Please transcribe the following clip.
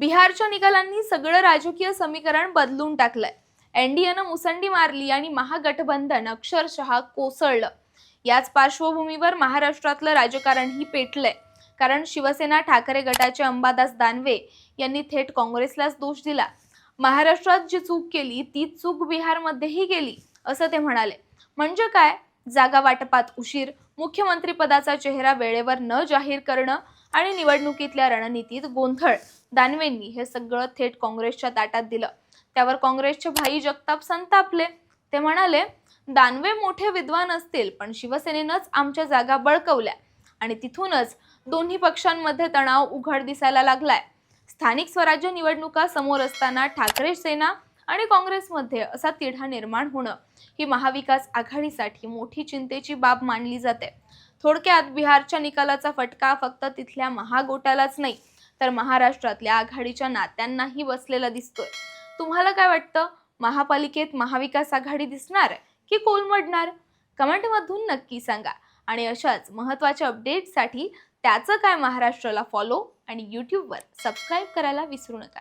बिहारच्या निकालांनी सगळं राजकीय समीकरण बदलून टाकलंय. एनडीएनं मुसंडी मारली आणि महागठबंधन अक्षरशः कोसळलं. याच पार्श्वभूमीवर महाराष्ट्रातलं राजकारणही पेटलंय. कारण शिवसेना ठाकरे गटाचे अंबादास दानवे यांनी थेट काँग्रेसलाच दोष दिला. महाराष्ट्रात जी चूक केली ती चूक बिहारमध्येही केली असं ते म्हणाले. म्हणजे काय? जागा वाटपात उशीर मुख्यमंत्रीपदाचा चेहरा वेळेवर न जाहीर करणं आणि निवडणुकीतल्या रणनीतीत गोंधळ. दानवेंनी हे सगळं थेट काँग्रेसच्या ताटात दिलं. त्यावर काँग्रेसचे भाई जगताप संतापले. ते म्हणाले दानवे मोठे विद्वान असतील पण शिवसेनेनंच आमच्या जागा बळकवल्या. आणि तिथूनच दोन्ही पक्षांमध्ये तणाव उघड दिसायला लागलाय. स्थानिक स्वराज्य निवडणुका समोर असताना ठाकरे सेना आणि काँग्रेसमध्ये असा तिढा निर्माण होणं ही महाविकास आघाडीसाठी मोठी चिंतेची बाब मानली जाते. थोडक्यात बिहारच्या निकालाचा फटका फक्त तिथल्या महागोटालाच नाही तर महाराष्ट्रातल्या आघाडीच्या नात्यांनाही बसलेला दिसतोय. तुम्हाला काय वाटतं? महापालिकेत महाविकास आघाडी दिसणार की कोलमडणार? कमेंटमधून नक्की सांगा. आणि अशाच महत्त्वाच्या अपडेटसाठी त्याचं काय महाराष्ट्राला फॉलो आणि यूट्यूबवर सबस्क्राईब करायला विसरू नका.